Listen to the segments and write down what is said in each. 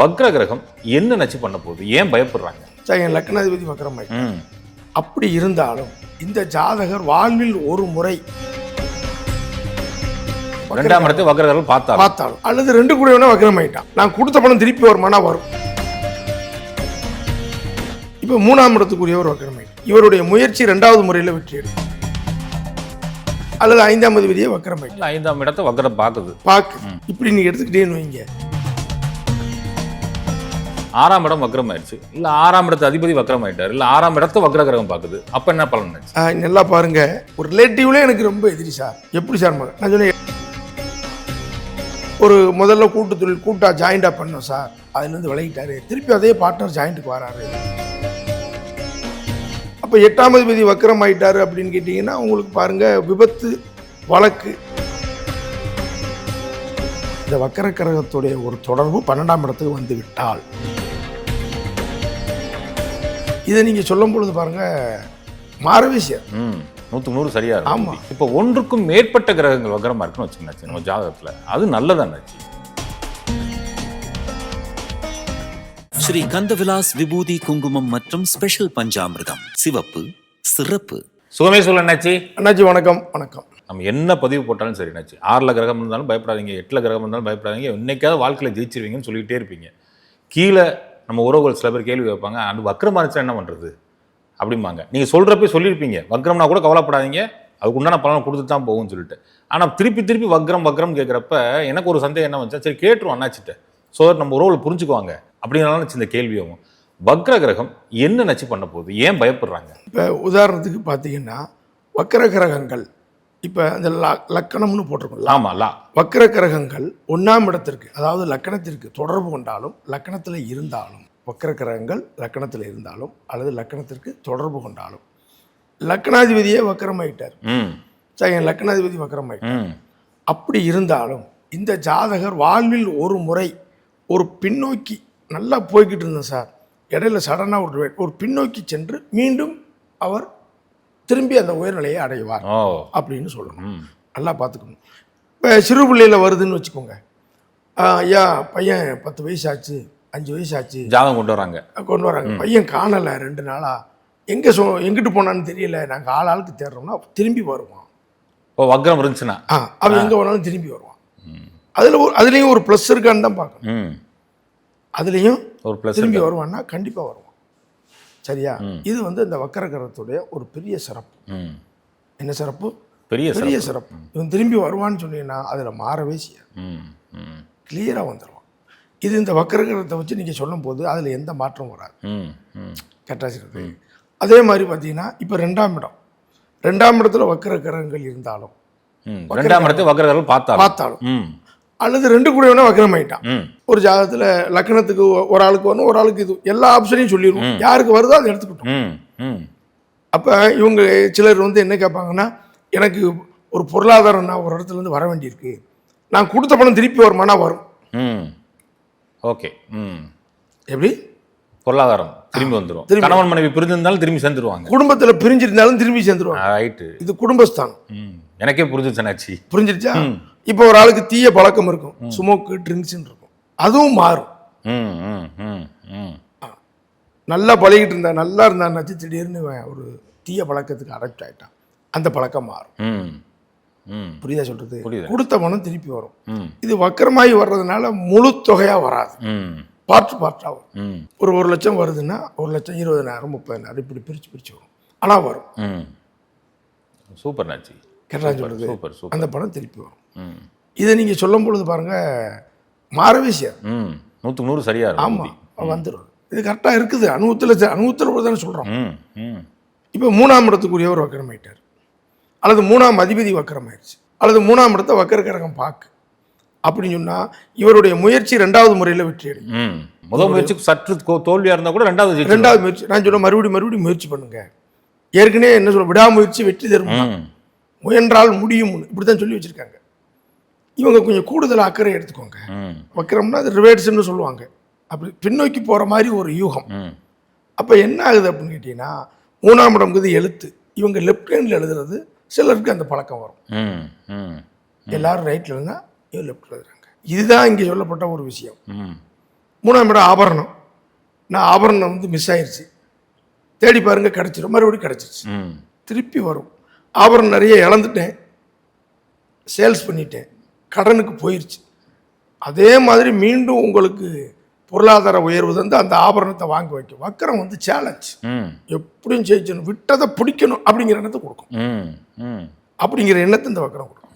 வக்ர கிரகம் என்ன நச்சு பண்ண போகுது? ஏன் பயப்படுறாங்க? சார் என் லக்னாதிபதி வக்கரமாய் ம். அப்படி இருந்தாலும் இந்த ஜாதகர் வாழ்வில் ஒரு முறை ரெண்டாம் இடத்தை வக்ர கிரகம் பார்த்தா பார்த்தாலும். அல்லது ரெண்டு கூட வேணா வக்கரமாயிட்டான் நான் கொடுத்த பணம் திருப்பி வருமானா வரும். இப்போ மூணாம் இடத்துக்குரியவர் வக்கரமாயிட்டான் இவருடைய முயற்சி ரெண்டாவது முறையில் வெற்றி எடுக்கும். அல்லது ஐந்தாம் அதிபதியே வக்கரமாயிட்டான் ஐந்தாம் இடத்தை வக்ரம் பார்க்குது. பாக்கு இப்படி நீங்க எடுத்துக்கிட்டேன்னு வைங்க. ஆறாம் இடம் வக்ரம் ஆயிடுச்சு இல்ல ஆறாம் இடத்து அதிபதி வக்ரம் ஆயிட்டாரு இல்ல ஆறாம் இடத்தை வக்ர கிரகம் பார்க்குது. அப்ப என்ன பலன் ஆச்சு நல்லா பாருங்க. ஒரு ரிலேட்டிவ்ல எனக்கு ரொம்ப எதிரி சார் எப்படி சார் நான் சொன்னேன். ஒரு முதல்ல கூட்டு தொழில் கூட்டா ஜாயிண்டா பண்ணோம் சார் அதுலேருந்து விலகிட்டாரு. திருப்பி அதே பார்ட்னர் ஜாயிண்ட்டுக்கு வராரு. அப்போ எட்டாம் அதிபதி வக்கரம் ஆயிட்டாரு அப்படின்னு கேட்டிங்கன்னா உங்களுக்கு பாருங்க விபத்து வழக்கு. இந்த வக்கர கிரகத்துடைய ஒரு தொடர்பு பன்னெண்டாம் இடத்துக்கு வந்து விட்டால். இதை நீங்கள் சொல்லும் பொழுது பாருங்க மாறவே செய்யாது. ம் நூற்றுக்கு நூறு சரியா இருக்கும். ஆமா. இப்போ ஒன்றுக்கும் மேற்பட்ட கிரகங்கள் வக்ரமா இருக்குன்னு வச்சுக்கோங்க நம்ம ஜாதகத்துல. அது நல்லதாச்சு ஸ்ரீ கந்தவிலாஸ் விபூதி குங்குமம் மற்றும் ஸ்பெஷல் பஞ்சாமிர்தம். சிவப்பு சிறப்பு. சுகமே சொல்ல என்னாச்சு அண்ணாச்சி வணக்கம் வணக்கம். நம்ம என்ன பதிவு போட்டாலும் சரி என்னாச்சு ஆறில் கிரகம் இருந்தாலும் பயப்படாதீங்க எட்டில் கிரகம் இருந்தாலும் பயப்படாதீங்க. என்னைக்காவது வாழ்க்கையில் ஜெயிச்சிருவீங்கன்னு சொல்லிக்கிட்டே இருப்பீங்க. கீழே நம்ம உறவுகள் சில பேர் கேள்வி வைப்பாங்க அது வக்ரமா இருந்துச்சா என்ன பண்ணுறது அப்படிம்பாங்க. நீங்கள் சொல்கிறப்ப சொல்லியிருப்பீங்க. வக்ரம்னா கூட கவலைப்படாதீங்க. அதுக்கு உண்டான பலனை கொடுத்து தான் போகும்னு சொல்லிட்டு. ஆனால் திருப்பி திருப்பி வக்ரம் வக்ரம் கேட்குறப்ப எனக்கு ஒரு சந்தேகம் என்ன வந்துச்சா சரி கேட்டுருவோம் அண்ணாச்சிட்ட. ஸோ நம்ம உறவுகள் புரிஞ்சுக்குவாங்க. அப்படின்னாலும் இந்த கேள்வியாகும் வக்ர கிரகம் என்ன நச்சு பண்ண போகுது? ஏன் பயப்படுறாங்க? இப்போ உதாரணத்துக்கு பார்த்தீங்கன்னா வக்ர கிரகங்கள். இப்போ இந்த ல- லக்கணம்னு போட்டிருக்கோம்ல. ஆமா லா. வக்கர கிரகங்கள் ஒன்றாம் இடத்திற்கு அதாவது லக்கணத்திற்கு தொடர்பு கொண்டாலும் லக்கணத்தில் இருந்தாலும் வக்கர கிரகங்கள் லக்கணத்தில் இருந்தாலும் அல்லது லக்கணத்திற்கு தொடர்பு கொண்டாலும். லக்கணாதிபதியே வக்கரமாயிட்டார். என் லக்கணாதிபதி வக்கரமாயிட்டார். அப்படி இருந்தாலும் இந்த ஜாதகர் வாழ்வில் ஒரு முறை ஒரு பின்னோக்கி நல்லா போய்கிட்டு இருந்தேன் சார். இடையில சடனாக ஒரு ஒரு பின்னோக்கி சென்று மீண்டும் அவர் திரும்பி அந்த உயர்நிலையை அடைவார் ஓ. அப்படின்னு சொல்லணும். நல்லா பார்த்துக்கணும். இப்போ சிறு பிள்ளையில் வருதுன்னு வச்சுக்கோங்க. ஐயா பையன் பத்து வயசு ஆச்சு அஞ்சு வயசு ஆச்சு ஜாதகம் கொண்டு வராங்க. கொண்டு வராங்க. பையன் காணலை ரெண்டு நாளா. எங்கே சொ எங்கிட்டு போனான்னு தெரியல. நாங்கள் ஆள் ஆளுக்கு தேடுறோம்னா திரும்பி வருவான். இப்போ வக்ரம் இருந்துச்சுன்னா. ஆ அவன் எங்கே போனாலும் திரும்பி வருவான். அதில் ஒரு அதுலேயும் ஒரு ப்ளஸ் இருக்கான்னு தான் பார்க்கணும். அதுலேயும் ஒரு ப்ளஸ் திரும்பி வருவான்னா கண்டிப்பாக வருவான். சரியா? இது வந்து இந்த வக்கர கிரகத்துடைய ஒரு பெரிய சிறப்பு. ம். என்ன சிறப்பு? பெரிய பெரிய சிறப்பு. இவன் திரும்பி வருவான்னு சொன்னீங்கன்னா அதில் மாறவே செய்யாது. ம் ம். கிளியராக வந்துடுவான் இது இந்த வக்கர கிரகத்தை வச்சு நீங்கள் சொல்லும்போது அதில் எந்த மாற்றமும் வராது. ம் ம். கட்டாச்சிருக்கு அதே மாதிரி பார்த்தீங்கன்னா இப்போ ரெண்டாம் இடம். ரெண்டாம் இடத்துல வக்கர கிரகங்கள் இருந்தாலும் ரெண்டாம் இடத்தை வக்ரர்கள் பார்த்தாலும். பார்த்தாலும். ம். அல்லது ரெண்டு கூட வேணா வக்கரமாயிட்டான். ம். ஒரு ஜாதகத்தில் லக்கணத்துக்கு ஒ- ஒரு ஆளுக்கு வரணும் ஒரு ஆளுக்கு இது. எல்லா ஆப்ஷனையும் சொல்லிடுவோம். யாருக்கு வருதோ அதை எடுத்துக்கிட்டோம். அப்போ இவங்க சிலர் வந்து என்ன கேட்பாங்கன்னா எனக்கு ஒரு பொருளாதாரம் நான் ஒரு இடத்துல இருந்து வர வேண்டியிருக்கு. நான் கொடுத்த பணம் திருப்பி வருமானா வரும். ம். ஓகே ம். எப்படி? பொருளாதாரம் திரும்பி வந்துடும் திரும்பி. கணவன் மனைவி பிரிஞ்சிருந்தாலும் திரும்பி சேர்ந்துருவாங்க. குடும்பத்தில் பிரிஞ்சிருந்தாலும் திரும்பி சேர்ந்துருவாங்க. ரைட்டு. இது குடும்பஸ்தானம். ம். எனக்கே புரிஞ்சிருச்சனாச்சி புரிஞ்சிருச்சா? இப்போ ஒரு ஆளுக்கு தீய பழக்கம் இருக்கும். ஸ்மோக்கு ட்ரிங்க்ஸ்ன்னு இருக்கும். அதுவும் மாறும். நல்லா பழகிட்டு இருந்தா நல்லா இருந்தான்னாச்சு திடீர்னு இவன் ஒரு தீய பழக்கத்துக்கு அடாப்ட் ஆயிட்டான். அந்த பழக்கம் மாறும். புரியுதா சொல்றது. கொடுத்த பணம் திருப்பி வரும். இது வக்கரமாகி வர்றதுனால முழு தொகையா வராது. பார்ட் பார்ட்டாக வரும். ஒரு ஒரு லட்சம் வருதுன்னா ஒரு லட்சம் இருபதனாயிரம் முப்பதனாயிரம் இப்படி பிரிச்சு பிரிச்சு வரும். ஆனா வரும். சூப்பர் நாச்சி. சூப்பர் அந்த பணம் திருப்பி வரும். ம். இதை நீங்க சொல்லும் பொழுது பாருங்க மாறவே செய்யாது ம். நூற்றுக்கு நூறு சரியா இருக்கும் ஆமா வந்துடும் இது கரெக்டாக இருக்குது. அனுபவத்தில் அனுபவத்தில் தானே சொல்கிறோம் இப்போ மூணாம் இடத்துக்குரியவர் வக்கரமாயிட்டார். அல்லது மூணாம் அதிபதி வக்கரமாயிருச்சு. அல்லது மூணாம் இடத்தை வக்கர கிரகம் பார்க்கு அப்படின்னு சொன்னால் இவருடைய முயற்சி ரெண்டாவது முறையில் வெற்றி அடையும். முதல் முயற்சி சற்று தோ- தோல்வியா இருந்தா கூட ரெண்டாவது. ரெண்டாவது முயற்சி நான் சொல்ல மறுபடியும் மறுபடியும் முயற்சி பண்ணுங்க. ஏற்கனவே என்ன சொல்ல விடாமுயற்சி வெற்றி தரும் முயன்றால் முடியும் இப்படி தான் சொல்லி வச்சுருக்காங்க. இவங்க கொஞ்சம் கூடுதல் அக்கறை எடுத்துக்கோங்க. வக்கரம்னா அது ரிவேர்ட்ஸ்னு சொல்லுவாங்க. அப்படி பின்னோக்கி போகிற மாதிரி ஒரு யூகம். அப்போ என்ன ஆகுது அப்படின்னு கேட்டிங்கன்னா மூணாம் இடம்ங்கிறது எழுத்து. இவங்க லெஃப்ட் ஹேண்டில் எழுதுறது சிலருக்கு அந்த பழக்கம் வரும். எல்லாரும் ரைட்டில் இருந்தால் இவங்க லெஃப்டில் எழுதுறாங்க? இதுதான் இங்கே சொல்லப்பட்ட ஒரு விஷயம். மூணாம் இடம் ஆபரணம். நான் ஆபரணம் வந்து மிஸ் ஆயிருச்சு. தேடி பாருங்க கிடச்சிரும். மறுபடியும் கிடச்சிருச்சு. திருப்பி வரும். ஆபரணம் நிறைய இழந்துட்டேன். சேல்ஸ் பண்ணிட்டேன். கடனுக்கு போயிருச்சு. அதே மாதிரி மீண்டும் உங்களுக்கு பொருளாதார உயர்வு வந்து அந்த ஆபரணத்தை வாங்க வைக்கும் வக்கரம் வந்து சேலஞ்ச் ம். எப்படியும் ஜெயிச்சணும் விட்டதை பிடிக்கணும் அப்படிங்கிற எண்ணத்தை கொடுக்கும். அப்படிங்கிற எண்ணத்தை இந்த வக்கரம் கொடுக்கும்.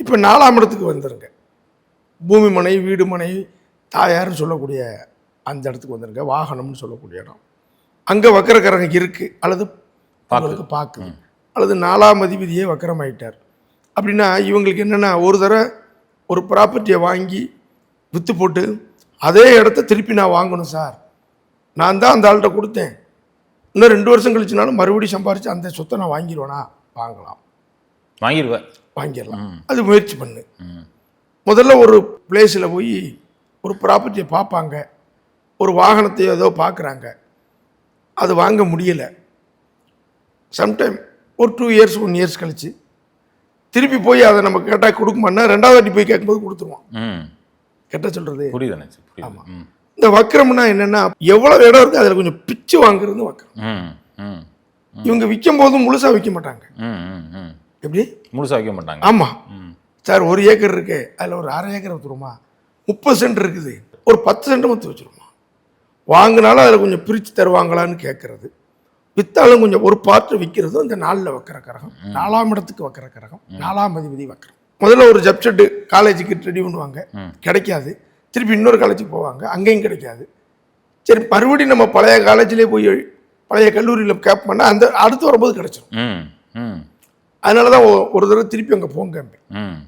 இப்போ நாலாம் இடத்துக்கு வந்துருங்க. பூமி மனை வீடு மனை தாயார்னு சொல்லக்கூடிய அந்த இடத்துக்கு வந்துருங்க. வாகனம்னு சொல்லக்கூடிய இடம். அங்கே வக்கரக்கரகம் இருக்குது அல்லது உங்களுக்கு பார்க்குது அல்லது நாலாம் அதிபதியே வக்கரமாயிட்டார். அப்படின்னா இவங்களுக்கு என்னென்னா ஒரு தடவை ஒரு ப்ராப்பர்ட்டியை வாங்கி விற்று போட்டு அதே இடத்த திருப்பி நான் வாங்கணும் சார். நான் தான் அந்த ஆள்கிட்ட கொடுத்தேன். இன்னும் ரெண்டு வருஷம் கழிச்சுனாலும் மறுபடியும் சம்பாரித்து அந்த சொத்தை நான் வாங்கிடுவேனா வாங்கலாம். வாங்கிடுவேன் வாங்கிடலாம். அது முயற்சி பண்ணு. முதல்ல ஒரு பிளேஸில் போய் ஒரு ப்ராப்பர்ட்டியை பார்ப்பாங்க. ஒரு வாகனத்தை ஏதோ பார்க்குறாங்க. அது வாங்க முடியலை. சம்டைம் ஒரு டூ இயர்ஸ் ஒன் இயர்ஸ் கழிச்சு திருப்பி போய் அதை நம்ம கேட்டால் கொடுக்குமான்னா ரெண்டாவது வாட்டி போய் கேட்கும்போது கொடுத்துருவோம் கெட்ட சொல்கிறது புரியுது அண்ணாச்சி புரியுது. ம். இந்த வக்கரம்னா என்னென்னா எவ்வளோ இடம் இருக்குது அதில் கொஞ்சம் பிச்சு வாங்குறது வக்கரம். இவங்க விற்கும் போதும் முழுசாக விற்க மாட்டாங்க எப்படி? முழுசா வைக்க மாட்டாங்க. ஆமாம் சார் ஒரு ஏக்கர் இருக்கு அதில் ஒரு அரை ஏக்கர் வச்சுருமா முப்பது சென்ட் இருக்குது. ஒரு பத்து சென்ட் மொத்தம் வச்சுருமா வாங்கினாலும் அதில் கொஞ்சம் பிரித்து தருவாங்களான்னு கேட்குறது வித்தாலும் கொஞ்சம் ஒரு பாட்டு விற்கிறது இந்த நாலில் வைக்கிற கரகம். நாலாம் இடத்துக்கு வைக்கிற கரகம். நாலாம் அதிபதி வைக்கிறோம் முதல்ல ஒரு ஜப்செட்டு காலேஜுக்கு ரெடி பண்ணுவாங்க. கிடைக்காது. திருப்பி இன்னொரு காலேஜுக்கு போவாங்க. அங்கேயும் கிடைக்காது. சரி மறுபடியும் நம்ம பழைய காலேஜ்லேயே போய் பழைய கல்லூரியில் கேப் பண்ணால் அந்த அடுத்து வரும்போது கிடைச்சிரும். ம் ம். அதனால தான் ஒரு தடவை திருப்பி அங்கே போங்க ம்.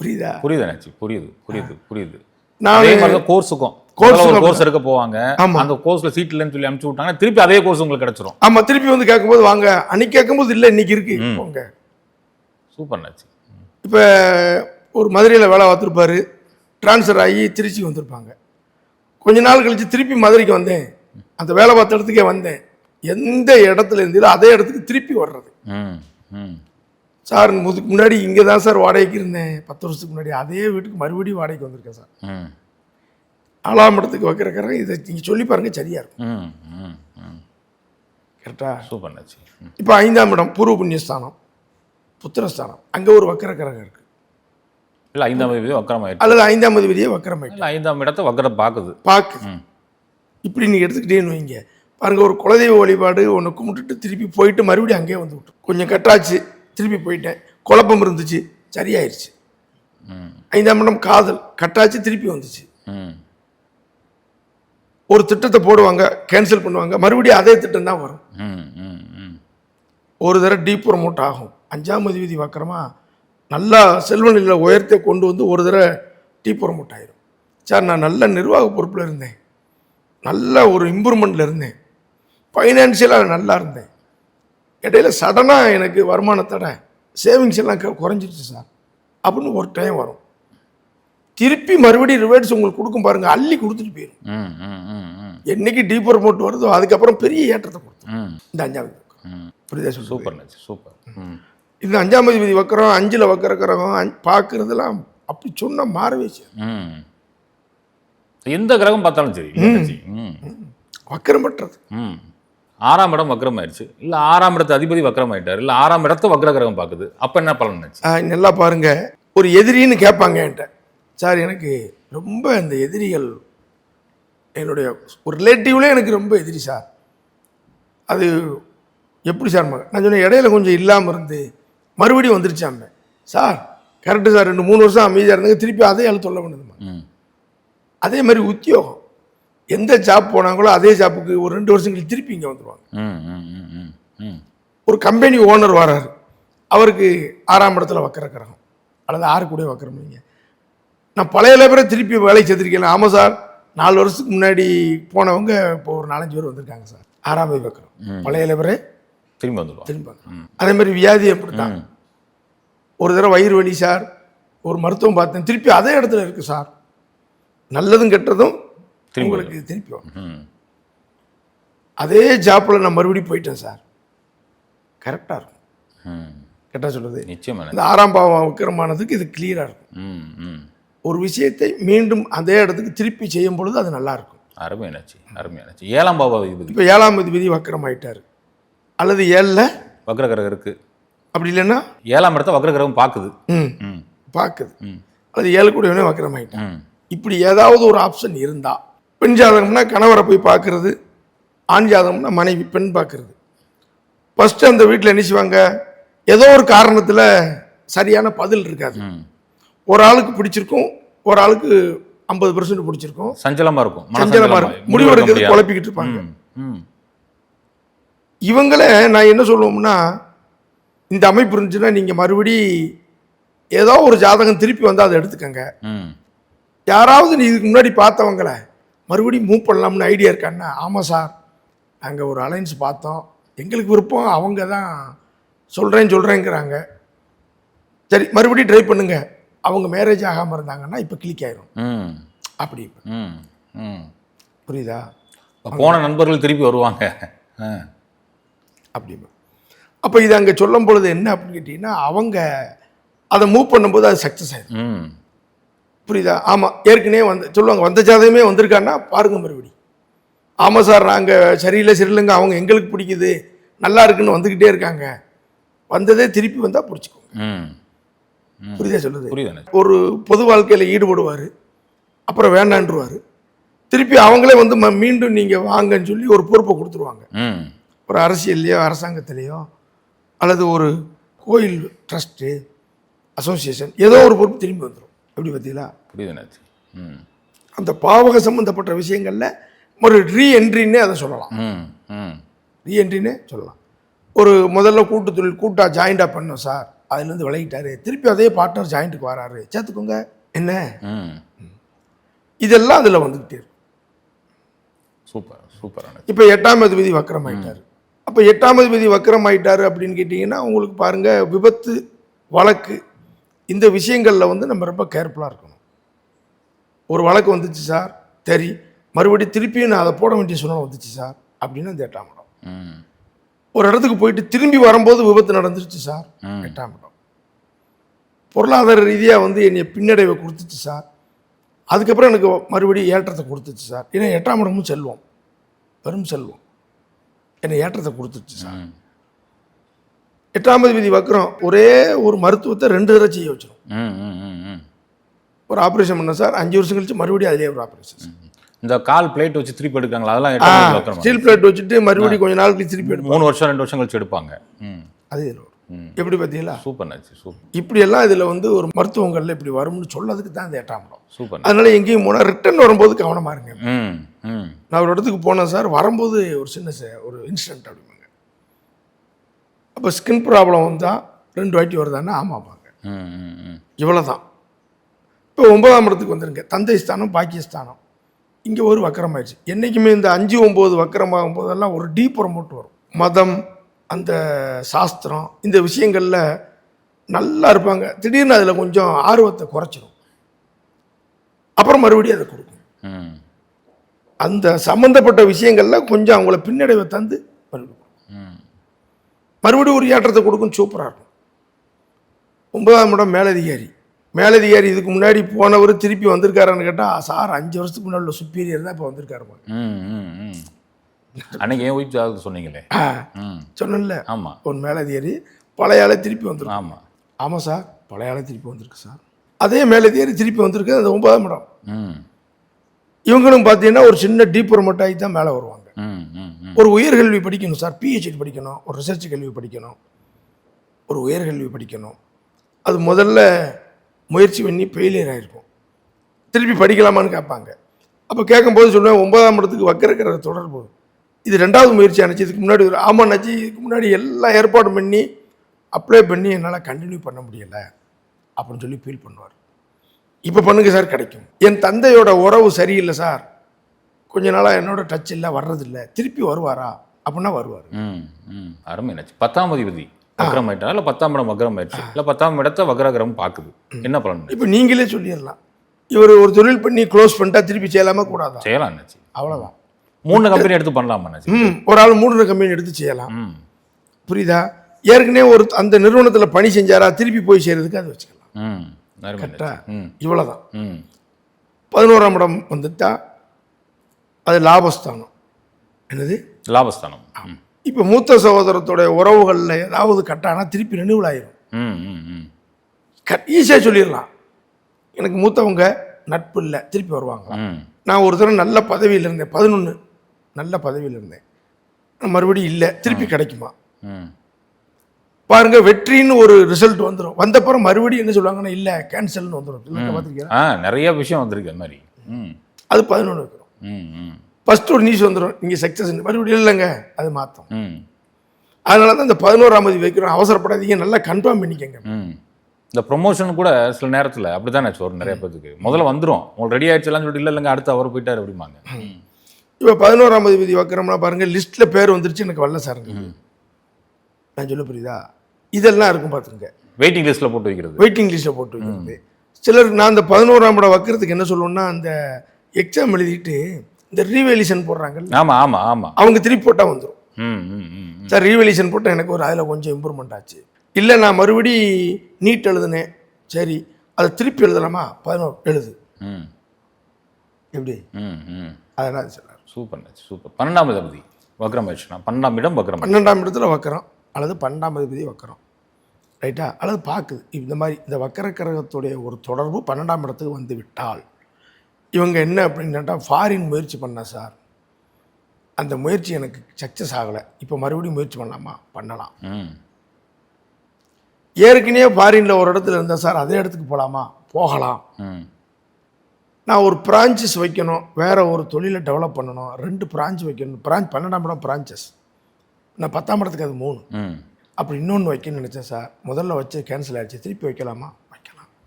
புரியுதா? புரியுது புரியுது புரியுது புரியுது. நான் கோர்ஸுக்கும் கோர்ஸ் கோர்ஸ் எடுக்க போவாங்க. ஆமா. அந்த கோர்ஸ்ல சீட் இல்லைன்னு சொல்லி அனுப்பிச்சு விட்டாங்கன்னா திருப்பி அதே கோர்ஸ் உங்களுக்கு கிடைச்சிரும். ஆமா திருப்பி வந்து கேட்கும்போது வாங்க. அன்னைக்கு கேட்கும்போது இல்லை இன்னைக்கு இருக்கு. போங்க. சூப்பர் அண்ணாச்சி இப்போ ஒரு மதுரையில் வேலை பார்த்துருப்பாரு. ட்ரான்ஸ்ஃபர் ஆகி திருச்சி வந்திருப்பாங்க. கொஞ்ச நாள் கழிச்சு திருப்பி மதுரைக்கு வந்தேன். அந்த வேலை பார்த்த இடத்துக்கே வந்தேன். எந்த இடத்துல இருந்தீங்களோ அதே இடத்துக்கு திருப்பி வர்றது. சார் முதுக்கு முன்னாடி இங்கே தான் சார் வாடகைக்கு இருந்தேன். பத்து வருஷத்துக்கு முன்னாடி அதே வீட்டுக்கு மறுபடியும் வாடகைக்கு வந்திருக்கேன் சார். நாலாம் இடத்துக்கு வைக்கிற கரகம் இதை நீங்கள் சொல்லி பாருங்க சரியா இருக்கும். ம் ம் ம். கரெக்டா? சூப்பர். இப்போ ஐந்தாம் இடம் பூர்வ புண்ணியஸ்தானம் புத்திரஸ்தானம். அங்கே ஒரு வக்கர கரகம் இருக்கு. இல்ல ஐந்தாம் தேதி வக்கரம் ஆயிடுச்சு அல்லது ஐந்தாம் அதிபதியே வக்கரமாயிட்டு. இல்ல ஐந்தாம் இடத்தை வக்கரம் பார்க்குது பார்க்கு ம். இப்படி நீங்கள் எடுத்துக்கிட்டேன்னு வைங்க. பாருங்க ஒரு குலதெய்வ வழிபாடு ஒன்று கும்பிட்டுட்டு திருப்பி போயிட்டு மறுபடியும் அங்கேயே வந்து விட்டு கொஞ்சம் கட்டாச்சு திருப்பி போயிட்டேன். குழப்பம் இருந்துச்சு சரியாயிருச்சு. ஐந்தாம் இடம் காதல் கட்டாச்சு திருப்பி வந்துச்சு. ஒரு திட்டத்தை போடுவாங்க கேன்சல் பண்ணுவாங்க. மறுபடியும் அதே திட்டம் தான் வரும். ம் ம் ம். ஒரு தடவை டீப் ப்ரமோட் ஆகும். அஞ்சாம் அதிபதி வக்கரமா நல்லா செல்வ நிலையில் உயர்த்தை கொண்டு வந்து ஒரு தடவை டீப் ப்ரமோட் ஆயிரும். சார் நான் நல்ல நிர்வாக பொறுப்பில் இருந்தேன். நல்ல ஒரு இம்ப்ரூவ்மெண்ட்டில் இருந்தேன். ஃபைனான்சியலாக நல்லா இருந்தேன். இடையில சடனாக எனக்கு வருமானத்தோட சேவிங்ஸ் எல்லாம் குறைஞ்சிருச்சு சார். அப்படின்னு ஒரு டைம் வரும். திருப்பி மறுபடியும் ரிவேர்ட்ஸ் உங்களுக்கு கொடுக்கும் பாருங்க. அள்ளி கொடுத்துட்டு போயிடும் என்னைக்கு டீப் ப்ரமோட் வருதோ அதுக்கப்புறம் பெரிய ஏற்றத்தை கொடுத்துரும். ம். இந்த அஞ்சாவது வக்கரம். ம். புரியுதா சூப்பர் சூப்பர். இந்த அஞ்சாம் அதிபதி வக்கரம் அஞ்சில் வக்கர கரகம் பார்க்குறதெல்லாம் அப்படி சொன்னால் மாறவே செய்யாது. ம். எந்த கிரகம் பார்த்தாலும் சரி வக்கரம் பட்டுறது ம். ஆறாம் இடம் வக்ரம் ஆயிடுச்சு. இல்ல ஆறாம் இடத்து அதிபதி வக்ரம் ஆயிட்டாரு. இல்ல ஆறாம் இடத்தை வக்ர கிரகம் பார்க்குது. அப்ப என்ன பலன் நல்லா பாருங்க. ஒரு எதிரின்னு கேட்பாங்க என்கிட்ட. சார் எனக்கு ரொம்ப இந்த எதிரிகள் என்னுடைய ஒரு ரிலேட்டிவ்லே எனக்கு ரொம்ப எதிரி சார். அது எப்படி சார் நான் சொன்னேன் இடையில கொஞ்சம் இல்லாமல் இருந்து மறுபடியும் வந்துருச்சாங்க சார் கரெக்டு சார் ரெண்டு மூணு வருஷம் அமைதியாக இருந்தாங்க. திருப்பி அதே ஆள் சொல்ல பண்ணுதுமா ம். அதே மாதிரி உத்தியோகம். எந்த ஜாப் போனாங்களோ அதே ஜாப்புக்கு ஒரு ரெண்டு வருஷம் கழிச்சு திருப்பி இங்கே ம் ஒரு கம்பெனி ஓனர் வராரு. அவருக்கு ஆறாம் இடத்துல வக்கர கிரகம். அல்லது ஆறு கூட வக்கரம் நீங்கள் நான் பழைய லேபரை திருப்பி வேலை சேர்த்துருக்கேன். ஆமாம் சார். நாலு வருஷத்துக்கு முன்னாடி போனவங்க இப்போ ஒரு நாலஞ்சு பேர் வந்திருக்காங்க சார். ஆறாம் தேதி வக்கரம் பழைய லேபரே திரும்பி வந்துடுவோம். திரும்பி. அதே மாதிரி வியாதி அப்படித்தான் ஒரு தடவை வயிறு வலி சார். ஒரு மருத்துவம் பார்த்தேன். திருப்பி அதே இடத்துல இருக்கு சார். நல்லதும் கெட்டதும் திரும்பி உங்களுக்கு திருப்பி அதே ஜாப்பில் நான் மறுபடியும் போயிட்டேன் சார். கரெக்டாக இருக்கும். கரெக்டாக சொல்லுது நிச்சயமா இந்த ஆறாம் பாவம் விக்கிரமானதுக்கு இது கிளியராக இருக்கும். ம் ம். ஒரு விஷயத்தை மீண்டும் அதே இடத்துக்கு திருப்பி செய்யும் பொழுது அது நல்லா இருக்கும் அருமை என்னாச்சு அருமை என்னாச்சு. ஏழாம் பாவ விபதி. இப்போ ஏழாம் விதி வக்கரம் ஆயிட்டாரு அல்லது ஏழில்? வக்ரகிரகம் இருக்கு. அப்படி இல்லைன்னா? ஏழாம் இடத்த வக்ரகிரகம் பார்க்குது ம். பார்க்குது அல்லது ஏழு கூடியவனே வக்கரம் ஆயிட்டான் இப்படி ஏதாவது ஒரு ஆப்ஷன் இருந்தா பெண் ஜாதகம்னா கணவரை போய் பார்க்கறது ஆண் ஜாதகம்னா மனைவி பெண் பார்க்கறது ஃபர்ஸ்ட் அந்த வீட்டில் என்ன செய்வாங்க? ஏதோ ஒரு காரணத்தில் சரியான பதில் இருக்காது. ஒரு ஆளுக்கு பிடிச்சிருக்கும் ஒரு ஆளுக்கு ஐம்பது பெர்சன்ட் பிடிச்சிருக்கும். சஞ்சலமா இருக்கும். மன சஞ்சலமா சஞ்சலமா, இருக்கும் முடிவெடுக்கிறது முடிவெடுக்க குழப்பிக்கிட்டு இருப்பாங்க. இவங்கள நான் என்ன சொல்லுவோம்னா இந்த அமைப்பு இருந்துச்சுன்னா நீங்கள் மறுபடி ஏதோ ஒரு ஜாதகம் திருப்பி வந்தால் அதை எடுத்துக்கங்க. யாராவது நீ இதுக்கு முன்னாடி பார்த்தவங்கள மறுபடியும் மூவ் பண்ணலாம்னு ஐடியா இருக்கான்னா ஆமாம் சார். நாங்கள் ஒரு அலைன்ஸ் பார்த்தோம். எங்களுக்கு விருப்பம் அவங்க தான் சொல்கிறேன் சொல்கிறேங்கிறாங்க சரி மறுபடியும் ட்ரை பண்ணுங்க. அவங்க மேரேஜ் ஆகாமல் இருந்தாங்கன்னா இப்போ கிளிக் ஆயிரும். ம். அப்படி ம். ம். புரியுதா? போன நண்பர்கள் திருப்பி வருவாங்க. ஆ. அப்படிமா அப்போ இது அங்கே சொல்லும் பொழுது என்ன அப்படின்னு கேட்டிங்கன்னா அவங்க அதை மூவ் பண்ணும்போது அது சக்ஸஸ் ஆயிடும் ம். புரியுதா? ஆமாம் ஏற்கனவே வந்து சொல்லுவாங்க வந்த ஜாதகமே வந்திருக்கான்னா பாருங்க மறுபடி. ஆமாம் சார் நாங்கள் சரியில்லை சரியில்லைங்க. அவங்க எங்களுக்கு பிடிக்குது. நல்லா இருக்குன்னு வந்துக்கிட்டே இருக்காங்க. வந்ததே திருப்பி வந்தால் பிடிச்சிக்கோங்க. புரியுதா சொல்லுது? புரியுது ஒரு பொது வாழ்க்கையில் ஈடுபடுவார் அப்புறம் வேண்டான்றுவார். திருப்பி அவங்களே வந்து மீண்டும் நீங்கள் வாங்கன்னு சொல்லி ஒரு பொறுப்பை கொடுத்துருவாங்க. ஒரு அரசியல்லையோ அரசாங்கத்திலேயோ அல்லது ஒரு கோயில் ட்ரஸ்ட்டு அசோசியேஷன் ஏதோ ஒரு பொறுப்பு திரும்பி வந்துடும் எப்படி பார்த்தீங்களா? புரியுது அந்த பாவக சம்பந்தப்பட்ட விஷயங்களில் ஒரு ரீஎன்ட்ரின்னே அதை சொல்லலாம். ரீஎன்ட்ரின்னே சொல்லலாம். ஒரு முதல்ல கூட்டு தொழில் கூட்டாக ஜாயிண்டாக பண்ணோம் சார். அதுலேருந்து விலகிட்டாரு. திருப்பி அதே பார்ட்னர் ஜாயிண்ட்டுக்கு வராரு. சேர்த்துக்கோங்க. என்ன? இதெல்லாம் அதில் வந்துக்கிட்டே இருக்கும். சூப்பர் சூப்பர் எனக்கு இப்போ எட்டாம் அதிபதி வக்கரம் ஆயிட்டாரு அப்போ எட்டாம் அதிபதி வக்கரம் ஆயிட்டாரு அப்படின்னு கேட்டிங்கன்னா உங்களுக்கு பாருங்க விபத்து வழக்கு இந்த விஷயங்களில் வந்து நம்ம ரொம்ப கேர்ஃபுல்லாக இருக்கணும். ஒரு வழக்கு வந்துச்சு சார் சரி. மறுபடியும் திருப்பியும் நான் அதை போட வேண்டிய சூழ்நிலை வந்துச்சு சார் அப்படின்னு அந்த எட்டாம் இடம். ஒரு இடத்துக்கு போயிட்டு திரும்பி வரும்போது விபத்து நடந்துருச்சு சார். எட்டாம் இடம். பொருளாதார ரீதியாக வந்து என்னை பின்னடைவை கொடுத்துச்சு சார். அதுக்கப்புறம் எனக்கு மறுபடியும் ஏற்றத்தை கொடுத்துச்சு சார். ஏன்னா எட்டாம் இடமும் செல்வம். பெரும் செல்வம். என்னை ஏற்றத்தை கொடுத்துச்சு சார். ம். எட்டாம் விதி வக்கரம் ஒரே ஒரு மருத்துவத்தை ரெண்டு தடவை செய்ய வச்சிடும் ஒரு ஆப்ரேஷன் பண்ண சார். அஞ்சு வருஷம் கழிச்சு மறுபடியும் அதிலே ஒரு ஆப்ரேஷன் இந்த கால் பிளேட் வச்சு திருப்பி எடுக்காங்களா அதெல்லாம்? ஸ்டீல் பிளேட் வச்சுட்டு மறுபடியும் கொஞ்ச நாள் கழிச்சு திருப்பி மூணு வருஷம் ரெண்டு வருஷம் கழிச்சு எடுப்பாங்க. ம். அது எப்படி பார்த்தீங்களா? சூப்பர் நாச்சு சூப்பர். இப்படியெல்லாம் இதில் வந்து ஒரு மருத்துவங்களில் இப்படி வரும்னு சொல்லதுக்கு தான் இந்த எட்டாம் இடம் சூப்பர் அதனால எங்கேயும் போனால் ரிட்டர்ன் வரும்போது கவனமாக இருங்க. நான் ஒரு இடத்துக்கு போனேன் சார் வரும்போது ஒரு சின்ன ஒரு இன்சிடென்ட் அப்படிம்பாங்க. அப்போ ஸ்கின் ப்ராப்ளம் வந்தால் ரெண்டு வாட்டி வருதான்னா ஆமாப்பாங்க இவ்வளோ தான் இப்போ ஒன்பதாம் இடத்துக்கு வந்துருங்க. தந்தை ஸ்தானம் பாக்கியஸ்தானம் இங்கே ஒரு வக்கரம் ஆயிடுச்சு என்றைக்குமே இந்த அஞ்சு ஒம்பது வக்கரமாகும் போதெல்லாம் ஒரு டீ ப்ரமோட் வரும். மதம் அந்த சாஸ்திரம் இந்த விஷயங்களில் நல்லா இருப்பாங்க. திடீர்னு அதில் கொஞ்சம் ஆர்வத்தை குறைச்சிரும். அப்புறம் மறுபடியும் அதை கொடுக்கும். அந்த சம்மந்தப்பட்ட விஷயங்களில் கொஞ்சம் அவங்கள பின்னடைவை தந்து மறுபடியும் மறுபடியும் ஒரு ஏற்றத்தை கொடுக்கும் சூப்பராக இருக்கும். ஒன்பதாம் இடம் மேலதிகாரி. மேலதிகாரி இதுக்கு முன்னாடி போனவர் திருப்பி வந்திருக்காரான்னு கேட்டால் சார் அஞ்சு வருஷத்துக்கு முன்னாடி உள்ள சுப்பீரியர் தான் இப்போ வந்திருக்காருமா அன்னைக்கு ஏன் ஒய்ஃப் ஜாதகத்தை சொன்னீங்களே. சொன்னேன்ல. ஆமாம் ஒரு மேலதிகாரி பழைய ஆளே திருப்பி வந்திருக்கும் ஆமாம் ஆமாம் சார். பழைய ஆளே திருப்பி வந்திருக்கு சார். அதே மேலதிகாரி திருப்பி வந்திருக்கு அந்த ஒன்பதாம் இடம். ம். இவங்களும் பார்த்தீங்கன்னா ஒரு சின்ன டீப் ப்ரொமோட் ஆகி தான் மேலே வருவாங்க. ஒரு உயர்கல்வி படிக்கணும் சார். பிஹெச்டி படிக்கணும் ஒரு ரிசர்ச் கல்வி படிக்கணும். ஒரு உயர்கல்வி படிக்கணும். அது முதல்ல முயற்சி பண்ணி ஃபெயிலியர் ஆகிருக்கும் திருப்பி படிக்கலாமான்னு கேட்பாங்க. அப்போ கேட்கும்போது சொல்லுவேன் ஒன்பதாம் இடத்துக்கு வக்கரக்கிற தொடர்பு. இது ரெண்டாவது முயற்சி அனுச்சு இதுக்கு முன்னாடி ஒரு ஆமாம் நச்சு இதுக்கு முன்னாடி எல்லா ஏற்பாடும் பண்ணி அப்ளை பண்ணி என்னால் கண்டினியூ பண்ண முடியலை அப்படின்னு சொல்லி ஃபீல் பண்ணுவார். இப்போ பண்ணுங்க சார் கிடைக்கும். என் தந்தையோட உறவு சரியில்லை சார். கொஞ்ச நாளாக என்னோட டச் இல்லை வர்றதில்லை. திருப்பி வருவாரா? அப்படின்னா வருவார். அருமை பத்தாம் அதிபதி. வக்ரம் ஆயிட்டா இல்லை பத்தாம் இடம் வக்ரம் ஆயிடுச்சு இல்லை பத்தாம் இடத்தை வக்ரகிரம் பார்க்குது. என்ன பலன்? இப்போ நீங்களே சொல்லிடலாம். இவர் ஒரு தொழில் பண்ணி க்ளோஸ் பண்ணிட்டா திருப்பி செய்யலாமா கூடாதா? செய்யலாம் என்னாச்சு அவ்வளோதான் மூணு கம்பெனி எடுத்து பண்ணலாமா ம் ஒரு ஆள் மூணு கம்பெனி எடுத்து செய்யலாம். புரியுதா? ஏற்கனவே ஒரு அந்த நிறுவனத்தில் பணி செஞ்சாரா திருப்பி போய் செய்கிறதுக்கு அது வச்சுக்கலாம். கரெக்டா அண்ணாச்சி. ம். இவ்வளோதான் பதினோராம் இடம் வந்துட்டா அது லாபஸ்தானம். என்னது? லாபஸ்தானம். இப்போ மூத்த சகோதரத்துடைய உறவுகளில் ஏதாவது கட்டானா திருப்பி ரெனிவல் ஆயிரும். ஈஸியாக சொல்லிடலாம். எனக்கு மூத்தவங்க நட்பு இல்லை திருப்பி வருவாங்க. நான் ஒரு தடவை நல்ல பதவியில் இருந்தேன் பதினொன்று நல்ல பதவியில் இருந்தேன். மறுபடியும் இல்லை திருப்பி கிடைக்குமா? பாருங்க வெற்றின்னு ஒரு ரிசல்ட் வந்துடும் வந்தப்புறம் மறுபடியும் என்ன சொல்லுவாங்கன்னா இல்லை கேன்சல்னு வந்துடும் பார்த்துருக்கீங்களா? ஆ நிறைய விஷயம் வந்திருக்கு அது மாதிரி. அது பதினொன்று வைக்கிறோம் ஃபர்ஸ்ட் ஒரு நியூஸ் வந்துடும் நீங்கள் சக்ஸஸ் மறுபடியும் இல்லைங்க. அது மாற்றும் அதனால தான் இந்த பதினோராம் தேதி வைக்கிறோம். அவசரப்படாதீங்க. நல்லா கன்ஃபார்ம் பண்ணிக்கங்க. இந்த ப்ரொமோஷன் கூட சில நேரத்தில் அப்படி தானே வரும் நிறைய பேத்துக்கு? முதல்ல வந்துடும் உங்களுக்கு ரெடி ஆயிடுச்சுலாம் சொல்லிட்டு இல்லை இல்லைங்க அடுத்து அவர் போயிட்டார் அப்படிம்பாங்க. ம். இப்போ பதினோராம் தேதி வைக்கிறோம்னா பாருங்க லிஸ்ட்டில் பேர் வந்துருச்சு எனக்கு வரல சாருங்க நான் சொல்ல புரியுதா? இதெல்லாம் இருக்கும் பார்த்துங்க வெயிட்டிங் லிஸ்ட்டில் போட்டு வைக்கிறது. வெயிட்டிங் லிஸ்ட்டில் போட்டு வைக்கிறது. சிலர் நான் அந்த பதினோராம் இடம் வைக்கிறதுக்கு என்ன சொல்லுவேன்னா அந்த எக்ஸாம் எழுதிட்டு இந்த ரீவேலியூஷன் போடுறாங்கல்ல? ஆமாம் ஆமாம் ஆமாம் அவங்க திருப்பி போட்டால் வந்துடும். சார் ரீவேலியூஷன் போட்டால் எனக்கு ஒரு அதில் கொஞ்சம் இம்ப்ரூவ்மெண்ட் ஆச்சு. இல்லை நான் மறுபடி நீட் எழுதுனேன். சரி அதை திருப்பி எழுதலாமா? பதினோரு எழுது. ம். எப்படி? அதெல்லாம் சொன்னார் சூப்பர் சூப்பர். பன்னெண்டாம் அதிபதி வக்ரம் ஆயிடுச்சுனா பன்னெண்டாம் இடம் வக்ரம். பன்னெண்டாம் இடத்துல வைக்கிறோம் அல்லது பன்னெண்டாம் அதிபதி வைக்கிறோம் ரைட்டா? அல்லது பார்க்குது இந்த மாதிரி இந்த வக்கர கிரகத்துடைய ஒரு தொடர்பு பன்னெண்டாம் இடத்துக்கு வந்து விட்டால் இவங்க என்ன அப்படின்னு கேட்டால் ஃபாரின் முயற்சி பண்ண சார். அந்த முயற்சி எனக்கு சக்ஸஸ் ஆகலை. இப்போ மறுபடியும் முயற்சி பண்ணலாமா? பண்ணலாம். ம். ஏற்கனவே ஃபாரினில் ஒரு இடத்துல இருந்தேன் சார் அதே இடத்துக்கு போகலாமா. போகலாம் நான் ஒரு பிரான்ச்சஸ் வைக்கணும். வேற ஒரு தொழிலை டெவலப் பண்ணணும். ரெண்டு பிரான்ச் வைக்கணும். பிரான்ச் பன்னெண்டாம் இடம் பிரான்ச்சஸ் நான் பத்தாம் இடத்துக்கு அது மூணு. அப்படி இன்னொன்று வைக்கணும்னு நினச்சேன் சார். முதல்ல வச்சு கேன்சல் ஆயிடுச்சு. திருப்பி வைக்கலாம்?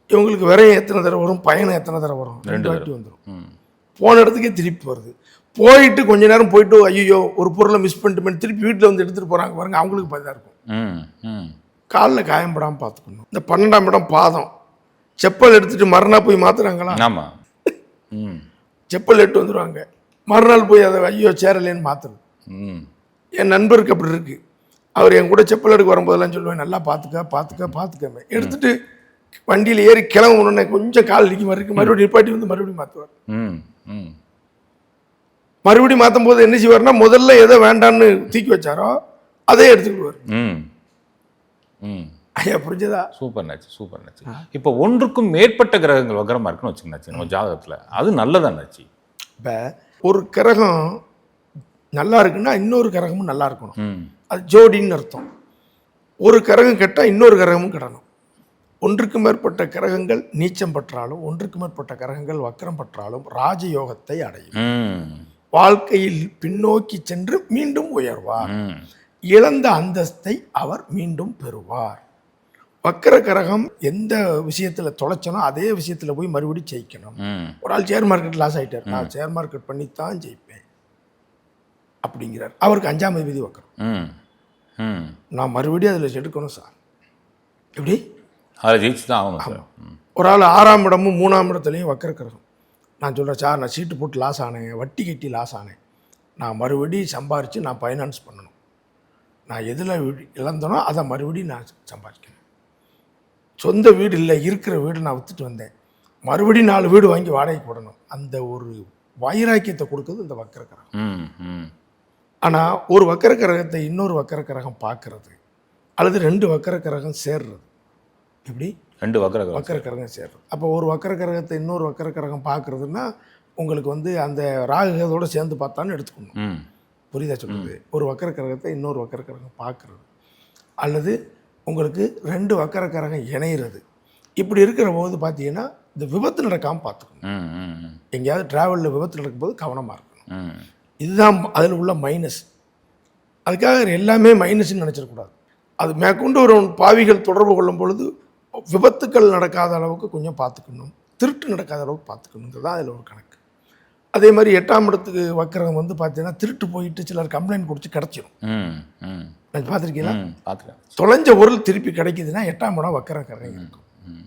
இவங்களுக்கு விரையும் எத்தனை தடவை வரும்? பயணம் எத்தனை தடவை வரும்? ரெண்டு வாட்டி வந்துடும் போன இடத்துக்கே திருப்பி வருது. போயிட்டு கொஞ்ச நேரம் போயிட்டு ஐயோ ஒரு பொருளை மிஸ் பண்ணிட்டு திருப்பி வீட்டில் வந்து எடுத்துகிட்டு போகிறாங்க பாருங்க அவங்களுக்கு பயதாக இருக்கும். ம் ம். காலில் காயம்படாமல் பார்த்துக்கணும். இந்த பன்னெண்டாம் இடம் பாதம். செப்பல் எடுத்துட்டு மறுநாள் போய் மாத்துறாங்களா? ஆமாம் ம். செப்பல் எடுத்து வந்துடுவாங்க மறுநாள் போய் அதை ஐயோ சேரலேன்னு மாற்றுறது ம். என் நண்பருக்கு அப்படி இருக்கு. அவர் என் கூட செப்பல் எடுக்க வரும்போதெல்லாம் சொல்லுவேன் நல்லா பார்த்துக்க பார்த்துக்க பார்த்துக்கமே. எடுத்துட்டு வண்டியில் ஏறி கிளம்பணுன்னே கொஞ்சம் கால் இடிக்க மாதிரி இருக்கு. மறுபடியும் நிப்பாட்டி வந்து மறுபடியும் மாற்றுவார் ம் ம். மறுபடியும் மாற்றும் போது என்ன செய்வார்னா முதல்ல எதை வேண்டான்னு தூக்கி வச்சாரோ அதே எடுத்துக்கிடுவார். ம் ம். ஐயா புரிஞ்சதா? சூப்பர் நாச்சு சூப்பர் நாச்சு. இப்போ ஒன்றுக்கும் மேற்பட்ட கிரகங்கள் வக்கரமா இருக்குன்னு வச்சுக்கோங்க நம்ம ஜாதகத்துல. அது நல்லதாச்சு இப்போ ஒரு கிரகம் நல்லா இருக்குன்னா இன்னொரு கிரகமும் நல்லா இருக்கணும். ம். அது ஜோடின்னு அர்த்தம். ஒரு கிரகம் கெட்டால் இன்னொரு கிரகமும் கிடணும். ஒன்றுக்கு மேற்பட்ட கிரகங்கள் நீச்சம் பெற்றாலும் ஒன்றுக்கு மேற்பட்ட கிரகங்கள் வக்கரம் பெற்றாலும் ராஜயோகத்தை அடையும். வாழ்க்கையில் பின்னோக்கி சென்று மீண்டும் உயர்வார். இழந்த அந்தஸ்தை அவர் மீண்டும் பெறுவார். வக்கர கிரகம் எந்த விஷயத்தில் தொலைச்சனோ அதே விஷயத்தில் போய் மறுபடியும் ஜெயிக்கணும். ஒரு ஆள் ஷேர் மார்க்கெட் லாஸ் ஆகிட்டார் நான் ஷேர் மார்க்கெட் பண்ணி தான் ஜெயிப்பேன். அப்படிங்கிறார். அவருக்கு அஞ்சாம் அதிபதி வக்கரம் நான் மறுபடியும் அதில் எடுக்கணும் சார். எப்படி? அதில் ஜெயிச்சு தான் ஆகணும் சார். ஒரு ஆள் ஆறாம் இடமும் மூணாம் இடத்துலையும் வக்கர கிரகம் நான் சொல்கிறேன் சார் நான் சீட்டு போட்டு லாஸ் ஆனேன் வட்டி கட்டி லாஸ் ஆனேன். நான் மறுபடியும் சம்பாரித்து நான் ஃபைனான்ஸ் பண்ணணும். நான் எதில் இழந்தனோ அதை மறுபடியும் நான் சம்பாதிக்கணும். சொந்த வீடு இல்லை இருக்கிற வீடு நான் வித்துட்டு வந்தேன். மறுபடியும் நாலு வீடு வாங்கி வாடகைக்கு போடணும். அந்த ஒரு வைராக்கியத்தை கொடுக்குறது இந்த வக்கர கிரகம் ஆனால் ஒரு வக்கர கிரகத்தை இன்னொரு வக்கர கிரகம் பார்க்கறது அல்லது ரெண்டு வக்கர கிரகம் சேர்றது எப்படி? ரெண்டு வக்கர வக்கர கிரகம் சேர்றது அப்போ ஒரு வக்கர கிரகத்தை இன்னொரு வக்கர கிரகம் பார்க்கறதுன்னா உங்களுக்கு வந்து அந்த ராகுகத்தோட சேர்ந்து பார்த்தான்னு எடுத்துக்கணும். புரியுதா சொல்றது? ஒரு வக்கர கிரகத்தை இன்னொரு வக்கர கிரகம் பார்க்கறது. அல்லது உங்களுக்கு ரெண்டு வக்கர கிரகம் இணையிறது. இப்படி இருக்கிற போது பார்த்தீங்கன்னா இந்த விபத்து நடக்காமல் பார்த்துக்கணும். எங்கேயாவது டிராவலில் விபத்து நடக்கும்போது கவனமாக இருக்கணும். இதுதான் அதில் உள்ள மைனஸ் அதுக்காக எல்லாமே மைனஸ்ன்னு நினச்சிடக்கூடாது. அது மேற்கொண்டு ஒரு பாவிகள் தொடர்பு கொள்ளும் பொழுது விபத்துக்கள் நடக்காத அளவுக்கு கொஞ்சம் பார்த்துக்கணும். திருட்டு நடக்காத அளவுக்கு பார்த்துக்கணுங்கிறது தான் அதில் ஒரு கணக்கு. அதே மாதிரி எட்டாம் இடத்துக்கு வக்கரம் வந்து பார்த்தீங்கன்னா திருட்டு போயிட்டு சிலர் கம்ப்ளைண்ட் கொடுத்து கிடச்சிரும். ம் ம். நான் பார்த்துருக்கீங்களா? ம் பார்த்துக்கேன் தொலைஞ்ச பொருள் திருப்பி கிடைக்குதுன்னா எட்டாம் இடம் வக்கர கரை இருக்கும். ம்.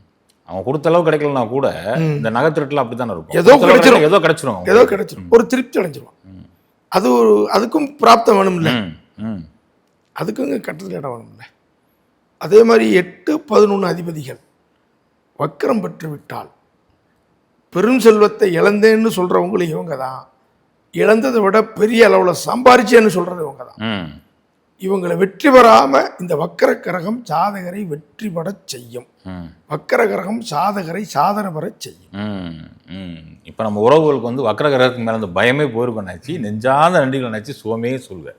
அவன் கொடுத்த அளவு கிடைக்கலனா கூட இந்த நகை திருட்டுல அப்படி தானே இருக்கும் ஏதோ கிடைச்சிரும். ஏதோ கிடைச்சிரும் அவங்களுக்கு. ஏதோ கிடைச்சிரும். ஒரு திருப்தி அடைஞ்சிருவான் அது ஒரு அதுக்கும் பிராப்தம் வேணும்ல. அதுக்கும் கட்டத்தில் இடம் வேணும்ல. அதே மாதிரி எட்டு பதினொன்று அதிபதிகள் வக்கரம் பெற்று விட்டால் பெரும் செல்வத்தை இழந்தேன்னு சொல்கிறவங்களும் இவங்க தான். இழந்ததை விட பெரிய அளவில் சம்பாரிச்சேன்னு சொல்கிறது இவங்க தான். இவங்களை வெற்றி பெறாமல் இந்த வக்கர கிரகம் ஜாதகரை வெற்றி செய்யும். வக்கர கிரகம் சாதகரை சாதனை பெறச் செய்யும். இப்போ நம்ம உறவுகளுக்கு வந்து வக்ர கிரகத்துக்கு மேலே அந்த பயமே போயிருக்கோம் நினச்சி நெஞ்சாத நன்றிகள் நினச்சி சுகமே சொல்வேன்